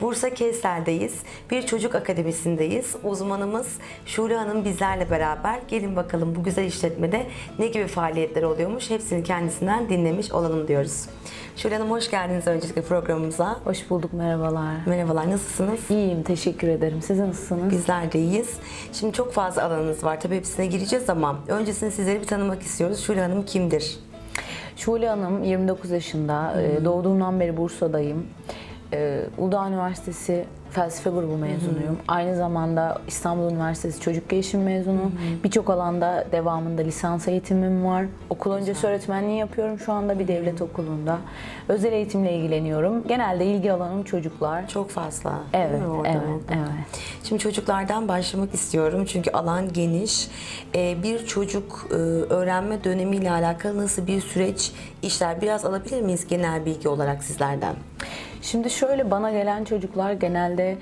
Bursa Kevser'deyiz. Bir çocuk akademisindeyiz. Uzmanımız Şule Hanım bizlerle beraber. Gelin bakalım bu güzel işletmede ne gibi faaliyetler oluyormuş hepsini kendisinden dinlemiş olalım diyoruz. Şule Hanım hoş geldiniz öncelikle programımıza. Hoş bulduk, merhabalar. Merhabalar nasılsınız? İyiyim, teşekkür ederim. Siz nasılsınız? Bizler de iyiyiz. Şimdi çok fazla alanınız var. Tabii hepsine gireceğiz ama öncesinde sizleri bir tanımak istiyoruz. Şule Hanım kimdir? Şule Hanım, 29 yaşında. Ee, Doğduğumdan beri Bursa'dayım. Ee, Uludağ Üniversitesi felsefe grubu mezunuyum. Aynı zamanda İstanbul Üniversitesi Çocuk Gelişim mezunu. Birçok alanda devamında lisans eğitimim var. Okul öncesi öğretmenliği yapıyorum şu anda bir devlet okulunda. Özel eğitimle ilgileniyorum. Genelde ilgi alanım çocuklar. Çok fazla. Evet, orada? evet, orada? evet. Şimdi çocuklardan başlamak istiyorum çünkü alan geniş. Ee, Bir çocuk e, öğrenme dönemiyle alakalı nasıl bir süreç işler? Biraz alabilir miyiz genel bilgi olarak sizlerden? Şimdi şöyle bana gelen çocuklar genelde e,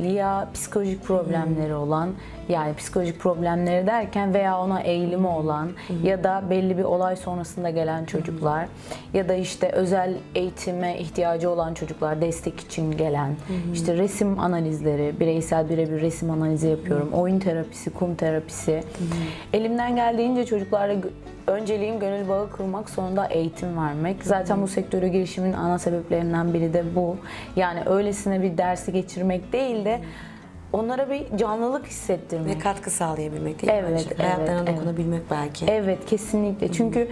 ya psikolojik problemleri olan yani psikolojik problemleri derken veya ona eğilimi olan ya da belli bir olay sonrasında gelen çocuklar ya da işte özel eğitime ihtiyacı olan çocuklar destek için gelen işte resim analizleri bireysel birebir resim analizi yapıyorum oyun terapisi kum terapisi. Elimden geldiğince çocuklarla önceliğim gönül bağı kurmak sonunda eğitim vermek. Zaten bu sektöre girişimin ana sebeplerinden biri de bu. Yani öylesine bir dersi geçirmek değil de onlara bir canlılık hissettirmek. Ve katkı sağlayabilmek değil mi? Evet, Şimdi evet, Hayatlarına evet. dokunabilmek belki. Evet kesinlikle. Çünkü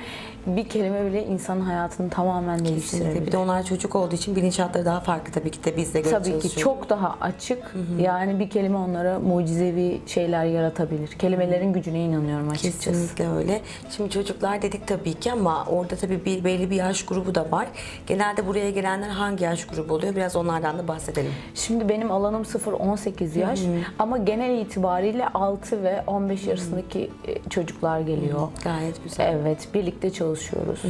bir kelime bile insanın hayatını tamamen değiştirebilir. Bir de onlar çocuk olduğu için bilinçaltları daha farklı tabii ki de bizle göre Tabii ki çok daha açık. Yani bir kelime onlara mucizevi şeyler yaratabilir. Kelimelerin gücüne inanıyorum açıkçası. Kesinlikle öyle. Şimdi çocuklar dedik tabii ki ama orada tabii bir belli bir yaş grubu da var. Genelde buraya gelenler hangi yaş grubu oluyor? Biraz onlardan da bahsedelim. Şimdi benim alanım 0-18 yaş ama genel itibariyle 6 ve 15 arasındaki e, çocuklar geliyor. Gayet güzel. Evet, birlikte çalışıyoruz. Hı.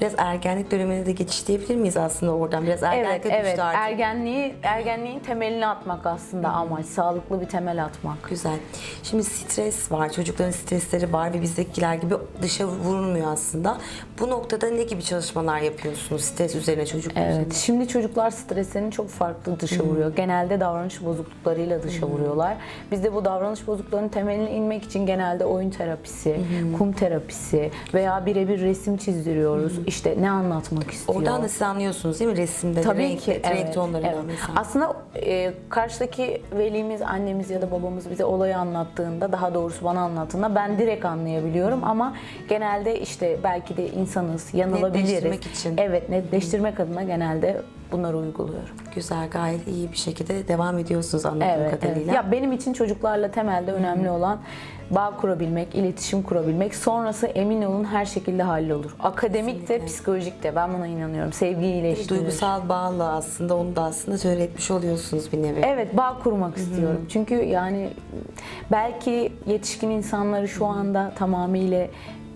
Biraz ergenlik dönemine de geçiş diyebilir miyiz aslında oradan? Biraz Evet, ergenlikle evet. düştü artık. Ergenliği, ergenliğin temelini atmak aslında amaç. Sağlıklı bir temel atmak. Güzel. Şimdi stres var. Çocukların stresleri var ve bizdekiler gibi dışa vurulmuyor aslında. Bu noktada ne gibi çalışmalar yapıyorsunuz stres üzerine çocuk Evet. Şimdi çocuklar streslerini çok farklı dışa vuruyor. Genelde davranış bozukluklarıyla dışa vuruyorlar. Biz de bu davranış bozukluklarının temeline inmek için genelde oyun terapisi, kum terapisi veya birebir resim çizdiriyoruz. İşte ne anlatmak istiyor. Oradan da siz anlıyorsunuz değil mi? Resimde Tabii renk, ki renk evet, tonlarından evet. mesela. Aslında e, karşıdaki velimiz, annemiz ya da babamız bize olayı anlattığında, daha doğrusu bana anlattığında ben direkt anlayabiliyorum ama genelde işte belki de insanız, yanılabiliriz. Netleştirmek için. Evet, netleştirmek adına genelde bunları uyguluyorum. Güzel, gayet iyi bir şekilde devam ediyorsunuz anladığım Evet, evet. kadarıyla. Ya benim için çocuklarla temelde önemli olan bağ kurabilmek, iletişim kurabilmek. Sonrası emin olun her şekilde hallolur. Akademik de, psikolojik de. Ben buna inanıyorum. Sevgi iyileştirir. Duygusal bağlı aslında onu da aslında söyletmiş oluyorsunuz bir nevi. Evet bağ kurmak istiyorum. Çünkü yani belki yetişkin insanları şu anda tamamıyla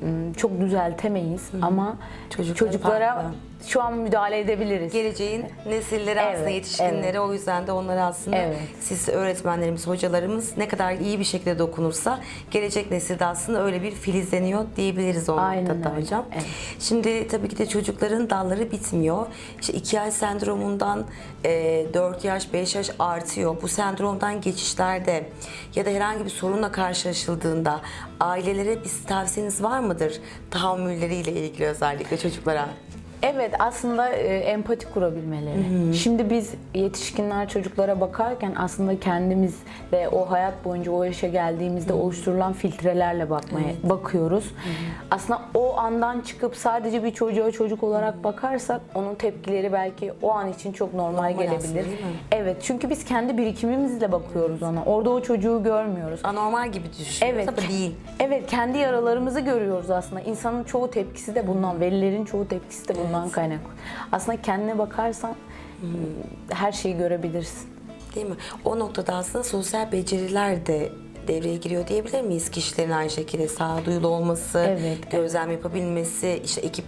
ım, çok düzeltemeyiz ama Çocuklara çocuklara farklı. Şu an müdahale edebiliriz. Geleceğin nesilleri aslında Evet, yetişkinleri o yüzden de onlara aslında Evet. siz öğretmenlerimiz, hocalarımız ne kadar iyi bir şekilde dokunursa gelecek nesilde aslında öyle bir filizleniyor diyebiliriz o noktada hocam. evet. Şimdi tabii ki de çocukların dalları bitmiyor. İşte 2 yaş sendromundan e, 4 yaş, 5 yaş artıyor. Bu sendromdan geçişlerde ya da herhangi bir sorunla karşılaşıldığında ailelere bir tavsiyeniz var mıdır? Tahammülleriyle ilgili özellikle çocuklara. Evet aslında e, empati kurabilmeleri. Şimdi biz yetişkinler çocuklara bakarken aslında kendimiz ve o hayat boyunca o yaşa geldiğimizde oluşturulan filtrelerle bakmaya bakıyoruz. Aslında o andan çıkıp sadece bir çocuğa çocuk olarak bakarsak onun tepkileri belki o an için çok normal, Normal gelebilir. aslında? Evet çünkü biz kendi birikimimizle bakıyoruz ona. Orada o çocuğu görmüyoruz. Anormal gibi düşünüyoruz Evet. ama değil. Evet kendi yaralarımızı görüyoruz aslında. İnsanın çoğu tepkisi de bundan, velilerin çoğu tepkisi de bundan kaynaklı. Aslında kendine bakarsan her şeyi görebilirsin. Değil mi? O noktada aslında sosyal beceriler de devreye giriyor diyebilir miyiz? Kişilerin aynı şekilde sağduyulu olması, Evet, gözlem yapabilmesi, işte ekip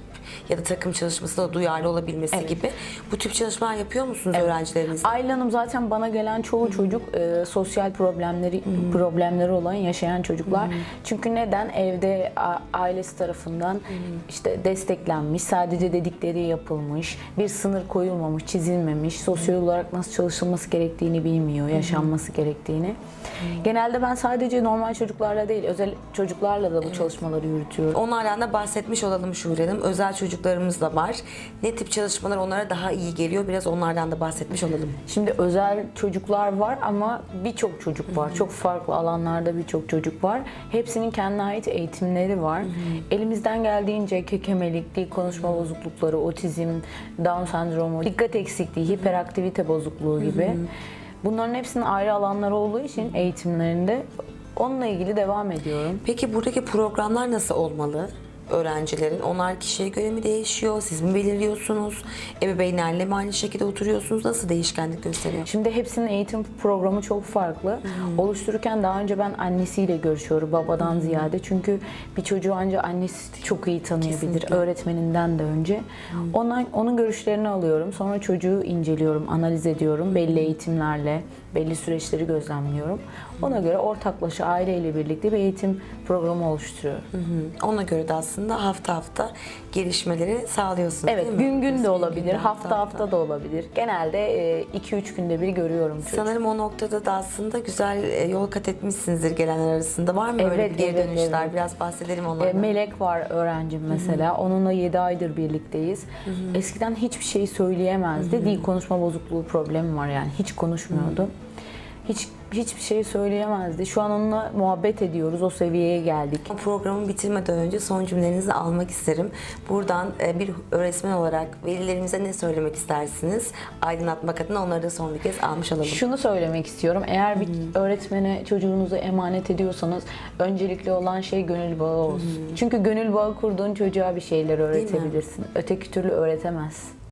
ya da takım çalışmasında duyarlı olabilmesi gibi. Bu tip çalışmalar yapıyor musunuz öğrencilerinizle? Ayla Hanım zaten bana gelen çoğu çocuk e, sosyal problemleri problemleri olan yaşayan çocuklar. Çünkü neden evde a- ailesi tarafından işte desteklenmiş, sadece dedikleri yapılmış, bir sınır koyulmamış, çizilmemiş, sosyal olarak nasıl çalışılması gerektiğini bilmiyor, yaşanması gerektiğini. Genelde ben sadece normal çocuklarla değil, özel çocuklarla da bu çalışmaları yürütüyorum. Onlardan da bahsetmiş olalım Şule Hanım. Özel çocuklarımız da var. Ne tip çalışmalar onlara daha iyi geliyor? Biraz onlardan da bahsetmiş olalım. Şimdi özel çocuklar var ama birçok çocuk var. Çok farklı alanlarda birçok çocuk var. Hepsinin kendine ait eğitimleri var. Elimizden geldiğince kekemelik, dil konuşma bozuklukları, otizm, Down sendromu, dikkat eksikliği, hiperaktivite bozukluğu gibi. Bunların hepsinin ayrı alanları olduğu için eğitimlerinde onunla ilgili devam ediyorum. Peki buradaki programlar nasıl olmalı? Öğrencilerin. Onlar kişiye göre mi değişiyor? Siz mi belirliyorsunuz? Ebeveynlerle mi aynı şekilde oturuyorsunuz? Nasıl değişkenlik gösteriyor? Şimdi hepsinin eğitim programı çok farklı. Oluştururken daha önce ben annesiyle görüşüyorum babadan ziyade. Çünkü bir çocuğu ancak annesi çok iyi tanıyabilir Kesinlikle. öğretmeninden de önce. Ondan, onun görüşlerini alıyorum. Sonra çocuğu inceliyorum, analiz ediyorum. Belli eğitimlerle, belli süreçleri gözlemliyorum. Ona göre ortaklaşa aileyle birlikte bir eğitim programı oluşturuyorum. Hı. Ona göre de aslında hafta hafta gelişmeleri sağlıyorsunuz Evet, değil mi? gün gün de olabilir, gün, hafta hafta da olabilir. Genelde 2-3 günde bir görüyorum çocuğu. Sanırım o noktada da aslında güzel e, yol kat etmişsinizdir gelenler arasında. Var mı böyle Evet, bir geri evet, dönüşler? evet. Biraz bahsedelim E, onlardan. Melek var öğrencim mesela. Onunla 7 aydır birlikteyiz. Eskiden hiçbir şey söyleyemezdi. Dil konuşma bozukluğu problemi var yani. Hiç konuşmuyordu. Hiç hiçbir şey söyleyemezdi. Şu an onunla muhabbet ediyoruz. O seviyeye geldik. Programı bitirmeden önce son cümlelerinizi almak isterim. Buradan e, bir öğretmen olarak velilerimize ne söylemek istersiniz? Aydınlatmak adına onları da son bir kez almış olalım. Şunu söylemek istiyorum. Eğer bir öğretmene çocuğunuzu emanet ediyorsanız öncelikli olan şey gönül bağı olsun. Çünkü gönül bağı kurduğun çocuğa bir şeyler öğretebilirsin. Öteki türlü öğretemezsin.